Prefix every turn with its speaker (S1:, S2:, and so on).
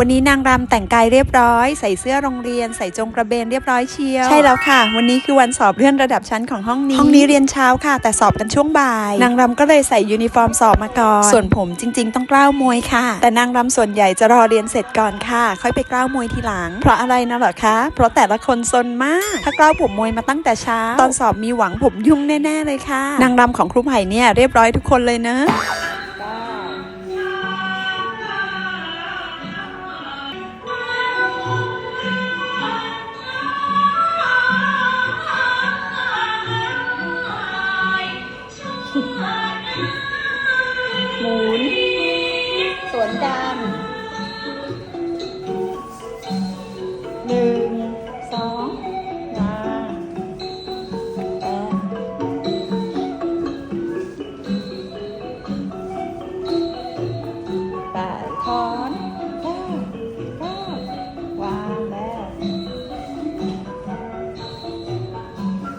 S1: วันนี้นางรำแต่งกายเรียบร้อย ใส่เสื้อโรงเรียน ใส่จงกระเบนเรียบร้อยเชียว ใช่แล้วค่ะ วันนี้คือวันสอบเลื่อนระดับชั้นของห้องนี้ ห้องนี้เรียนเช้าค่ะ แต่สอบกันช่วงบ่าย นางรำก็เลยใส่ยูนิฟอร์มสอบมาก่อน ส่วนผมจริง ๆ ต้องกล้าวมวยค่ะ แต่นางรำส่วนใหญ่จะรอเรียนเสร็จก่อนค่ะ ค่อยไปกล้าวมวยทีหลัง เพราะอะไรนะเหรอคะ เพราะแต่ละคนซนมาก ถ้ากล้าวผมมวยมาตั้งแต่เช้า ตอนสอบมีหวังผมยุ่งแน่ ๆ เลยค่ะ นางรำของครูไผ่เนี่ยเรียบร้อยทุกคนเลยเนอะ
S2: หมุน สวนดังหนึ่ง สองมาแปดแปดทอน